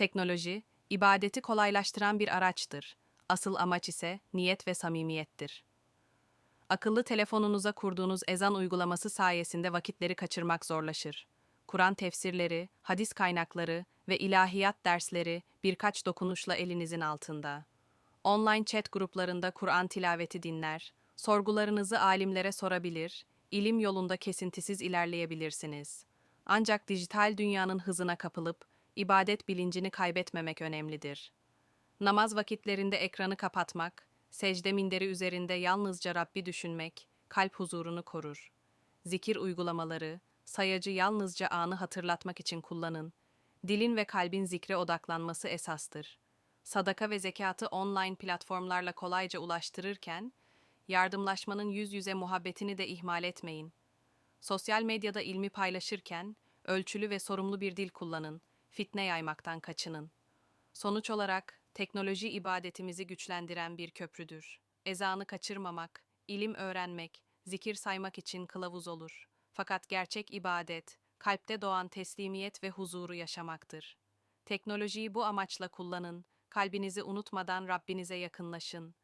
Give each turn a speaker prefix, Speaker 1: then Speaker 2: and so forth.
Speaker 1: Teknoloji, ibadeti kolaylaştıran bir araçtır. Asıl amaç ise niyet ve samimiyettir. Akıllı telefonunuza kurduğunuz ezan uygulaması sayesinde vakitleri kaçırmak zorlaşır. Kur'an tefsirleri, hadis kaynakları ve ilahiyat dersleri birkaç dokunuşla elinizin altında. Online chat gruplarında Kur'an tilaveti dinler, sorgularınızı alimlere sorabilir, ilim yolunda kesintisiz ilerleyebilirsiniz. Ancak dijital dünyanın hızına kapılıp ibadet bilincini kaybetmemek önemlidir. Namaz vakitlerinde ekranı kapatmak, secde minderi üzerinde yalnızca Rabbi düşünmek, kalp huzurunu korur. Zikir uygulamaları, sayacı yalnızca anı hatırlatmak için kullanın. Dilin ve kalbin zikre odaklanması esastır. Sadaka ve zekatı online platformlarla kolayca ulaştırırken, yardımlaşmanın yüz yüze muhabbetini de ihmal etmeyin. Sosyal medyada ilmi paylaşırken, ölçülü ve sorumlu bir dil kullanın, fitne yaymaktan kaçının. Sonuç olarak teknoloji ibadetimizi güçlendiren bir köprüdür. Ezanı kaçırmamak, ilim öğrenmek, zikir saymak için kılavuz olur. Fakat gerçek ibadet, kalpte doğan teslimiyet ve huzuru yaşamaktır. Teknolojiyi bu amaçla kullanın, kalbinizi unutmadan Rabbinize yakınlaşın.